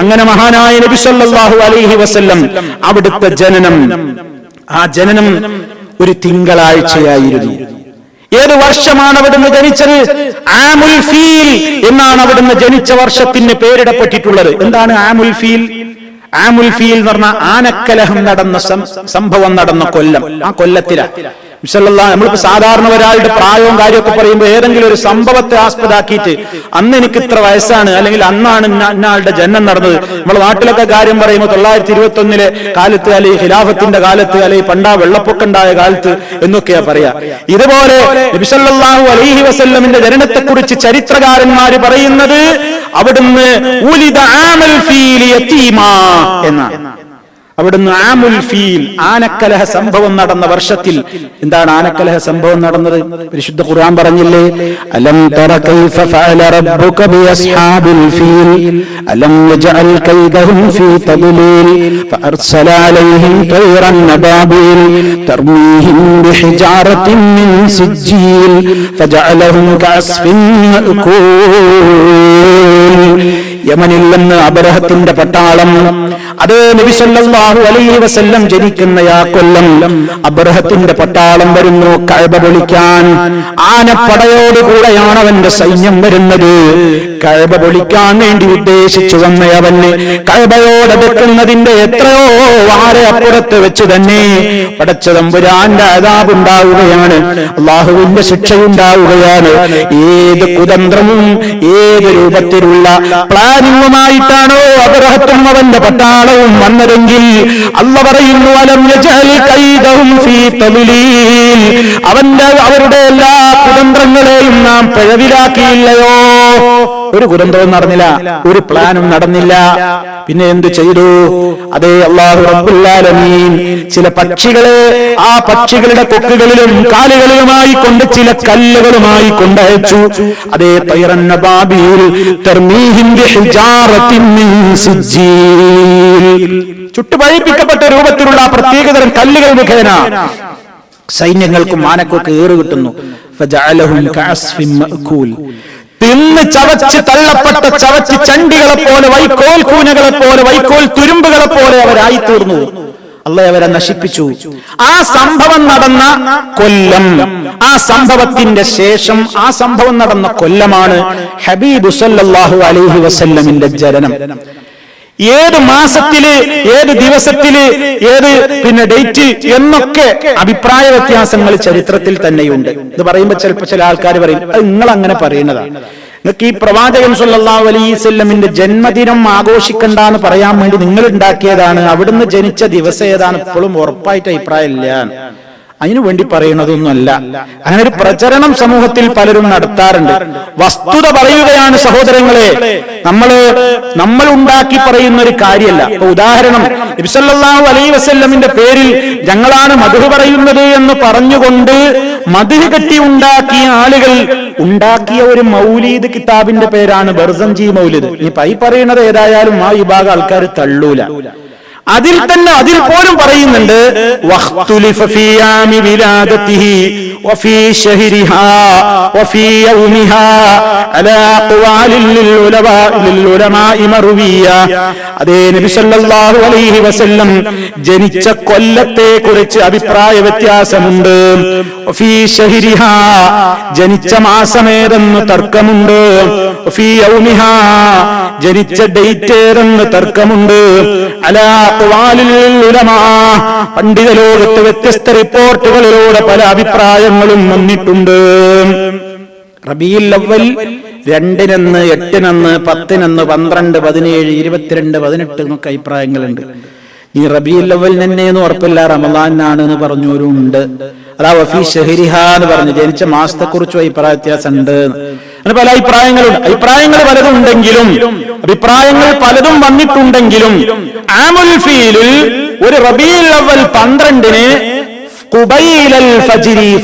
അങ്ങനെ മഹാനായ നബി സല്ലല്ലാഹു അലൈഹി വസല്ലം അവിടുത്തെ ജനനം ആ ജനനം ഒരു തിങ്കളാഴ്ചയായിരുന്നു. ഏത് വർഷമാണ് അവിടുന്ന് ജനിച്ചത്? ആമുൽ ഫീൽ എന്നാണ് അവിടുന്ന് ജനിച്ച വർഷത്തിന് പേരിടപ്പെട്ടിട്ടുള്ളത്. എന്താണ് ആമുൽ ഫീൽ? ആമുൽ ഫീൽ എന്ന് പറഞ്ഞ ആനക്കലഹം നടന്ന സംഭവം നടന്ന കൊല്ലം. ആ കൊല്ലത്തിലാ നമ്മളിപ്പോ സാധാരണ ഒരാളുടെ പ്രായവും കാര്യമൊക്കെ പറയുമ്പോൾ ഏതെങ്കിലും ഒരു സംഭവത്തെ ആസ്പദാക്കിയിട്ട് അന്ന് എനിക്ക് ഇത്ര വയസ്സാണ് അല്ലെങ്കിൽ അന്നാണ് ഇന്ന- ഇന്ന ആളുടെ ജന്മം നടന്നത്. നമ്മുടെ നാട്ടിലൊക്കെ കാര്യം പറയുമ്പോൾ തൊള്ളായിരത്തി ഇരുപത്തി ഒന്നിലെ കാലത്ത് അല്ലെങ്കിൽ ഖിലാഫത്തിന്റെ കാലത്ത് അല്ലെങ്കിൽ പണ്ടാ വെള്ളപ്പൊക്കണ്ടായ കാലത്ത് എന്നൊക്കെയാ പറയാ. ഇതുപോലെ നബിസല്ലാഹു അലൈഹി വസല്ലമിന്റെ ജനനത്തെ കുറിച്ച് ചരിത്രകാരന്മാര് പറയുന്നത് അവിടുന്ന് എന്നാണ്. അവിടുന്ന് ആമുൽ ഫീൽ ആനക്കലഹ സംഭവം നടന്ന വർഷത്തിൽ. എന്താണ് ആനക്കലഹ സംഭവം നടന്നത്? പരിശുദ്ധ ഖുർആൻ പറഞ്ഞില്ലേ? അലം തറ കൈഫ ഫഅല റബ്ബുക ബി അസ്ഹാബിൽ ഫീൽ അലം യജഅൽ കൈദഹും ഫീ തദ്ലീൽ ഫഅർസല അലൈഹിം തൈറൻ നബാബീൽ തർമീഹിം ബിഹിജാറത്തിൻ മിൻ സിജ്ജീൽ ഫജഅലഹും കഅസ്ഫിൻ മഅകൂൽ. യമനിൽ നിന്ന് അബരഹത്തിന്റെ പട്ടാളം അത് നബി സല്ലല്ലാഹു അലൈഹി വസല്ലം ജനിക്കുന്ന ആ കൊല്ലം അബ്രഹത്തിന്റെ പട്ടാളം വരുന്നു കഴബ പൊളിക്കാൻ. ആനപ്പടയോടുകൂടെയാണ് അവന്റെ സൈന്യം വരുന്നത്. കഴബ പൊളിക്കാൻ വേണ്ടി ഉദ്ദേശിച്ചു വന്ന അവന് കഴബയോടടുക്കുന്നതിന്റെ എത്രയോ വാര അപ്പുറത്ത് വെച്ച് തന്നെ പടച്ച തമ്പുരാന്റെ അതാപുണ്ടാവുകയാണ് അള്ളാഹുവിന്റെ ശിക്ഷയുണ്ടാവുകയാണ്. ഏത് കുതന്ത്രവും ഏത് രൂപത്തിലുള്ള പ്ലാനിങ്ങുമായിട്ടാണോ അബ്രഹത്തും അവന്റെ പട്ടാളവും വന്നതെങ്കിൽ അല്ല പറയുന്നു അലം അവന്റെ അവരുടെ എല്ലാ കുതന്ത്രങ്ങളെയും നാം പിഴവിലാക്കിയില്ലയോ? ഒരു കുതന്ത്രവും നടന്നില്ല ഒരു പ്ലാനും നടന്നില്ല. പിന്നെ എന്ത് ചെയ്തു? അതേ അള്ളാഹു ചില പക്ഷികളെ ആ പക്ഷികളുടെ കൊക്കുകളിലും കാലുകളിലുമായി കൊണ്ട് ചില കല്ലുകളുമായി കൊണ്ടയച്ചു. അതേ ചുട്ടുപഴിപ്പിക്കപ്പെട്ട രൂപത്തിലുള്ള ആ പ്രത്യേകതരം കല്ലുകൾ മുഖേന സൈന്യങ്ങൾക്കും ആനക്കൊക്കെ ഏറ് കിട്ടുന്നു ഫജഅലഹും കഅസ്ഫിൻ മഅകൂൽ തിന്ന് ചവച്ച് തള്ളപ്പെട്ട ചവച്ച് ചണ്ടികളെ പോലെ വൈക്കോൽ കൂനകളെ പോലെ വൈക്കോൽ തുരുമ്പുകളെ പോലെ അവരായി തീർന്നു. അല്ല അവരെ നശിപ്പിച്ചു. ആ സംഭവം നടന്ന കൊല്ലം. ആ സംഭവത്തിന്റെ ശേഷം ആ സംഭവം നടന്ന കൊല്ലമാണ് ഹബീബ് സല്ലല്ലാഹു അലൈഹി വസല്ലമിന്റെ ജനനം. ഏത് മാസത്തിൽ ഏത് ദിവസത്തിൽ ഏത് പിന്നെ ഡേറ്റ് എന്നൊക്കെ അഭിപ്രായ വ്യത്യാസങ്ങൾ ചരിത്രത്തിൽ തന്നെയുണ്ട്. ഇത് പറയുമ്പോൾ ചിലപ്പോൾ ചില ആൾക്കാർ പറയും അത് നിങ്ങൾ അങ്ങനെ പറയുന്നതാണ് നിങ്ങൾക്ക് ഈ പ്രവാചകൻ അലൈഹി വസല്ലമിന്റെ ജന്മദിനം ആഘോഷിക്കണ്ട എന്ന് പറയാൻ വേണ്ടി നിങ്ങൾ ഉണ്ടാക്കിയതാണ് അവിടുന്ന് ജനിച്ച ദിവസം ഏതാണ്? ഇപ്പോഴും ഉറപ്പായിട്ട് അഭിപ്രായം ഇല്ല അതിനു വേണ്ടി പറയുന്നതൊന്നുമല്ല. അങ്ങനെ ഒരു പ്രചരണം സമൂഹത്തിൽ പലരും നടത്താറുണ്ട്. വസ്തുത പറയുകയാണ് സഹോദരങ്ങളെ നമ്മൾ നമ്മൾ ഉണ്ടാക്കി പറയുന്ന ഒരു കാര്യമല്ല ഉദാഹരണം നബിസല്ലാഹു അലൈ വസല്ലമിന്റെ പേരിൽ ഞങ്ങളാണ് മധു പറയുന്നത് എന്ന് പറഞ്ഞുകൊണ്ട് മധു കെട്ടി ഉണ്ടാക്കിയ ആളുകൾ ഉണ്ടാക്കിയ ഒരു മൗലീദ് കിതാബിന്റെ പേരാണ് ബർസംജി മൗലിദ്. ഈ പൈ പറയുന്നത് ഏതായാലും ആ വിഭാഗം ആൾക്കാർ തള്ളൂല. അതിൽ തന്നെ അതിൽ പോലും പറയുന്നുണ്ട് അതേ നബി സല്ലല്ലാഹു അലൈഹി വസല്ലം ജനിച്ച കൊല്ലത്തെ കുറിച്ച് അഭിപ്രായ വ്യത്യാസമുണ്ട്. ജനിച്ച മാസമേതെന്ന് തർക്കമുണ്ട്. ജനിച്ച ഡേറ്റ് ഏതെന്ന് തർക്കമുണ്ട്. പണ്ഡിത ലോകത്ത് വ്യത്യസ്ത റിപ്പോർട്ടുകളിലൂടെ പല അഭിപ്രായങ്ങളും വന്നിട്ടുണ്ട്. റബിയിൽ അവൽ രണ്ടിനെന്ന് എട്ടിനെന്ന് പത്തിനെന്ന് പന്ത്രണ്ട് പതിനേഴ് ഇരുപത്തിരണ്ട് പതിനെട്ട് എന്നൊക്കെ അഭിപ്രായങ്ങളുണ്ട്. ഈ റബിയിൽ അവൽ തന്നെ എന്ന് ഉറപ്പില്ല റമദാനാണ് എന്ന് പറഞ്ഞവരുണ്ട്. അതാ വഫീ ഷഹരിഹ എന്ന് പറഞ്ഞു ജനിച്ച മാസത്തെ കുറിച്ചും അഭിപ്രായ വ്യത്യാസമുണ്ട്. അങ്ങനെ പല അഭിപ്രായങ്ങളുണ്ട്. അഭിപ്രായങ്ങൾ പലതും ഉണ്ടെങ്കിലും അഭിപ്രായങ്ങൾ പലതും വന്നിട്ടുണ്ടെങ്കിലും ആമുൽ ഫീലിൽ ഒരു റബീൽ അവൽ പന്ത്രണ്ടിന്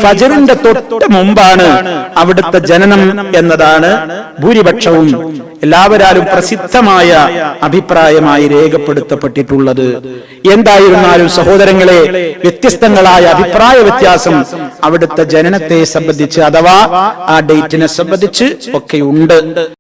ഫജറിന്റെ തൊട്ട് മുമ്പാണ് അവിടുത്തെ ജനനം എന്നതാണ് ഭൂരിപക്ഷവും എല്ലാവരാലും പ്രസിദ്ധമായ അഭിപ്രായമായി രേഖപ്പെടുത്തപ്പെട്ടിട്ടുള്ളത്. എന്തായിരുന്നാലും സഹോദരങ്ങളെ വ്യത്യസ്തങ്ങളായ അഭിപ്രായ വ്യത്യാസം അവിടുത്തെ ജനനത്തെ സംബന്ധിച്ച് അഥവാ ആ ഡേറ്റിനെ സംബന്ധിച്ച് ഒക്കെയുണ്ട്.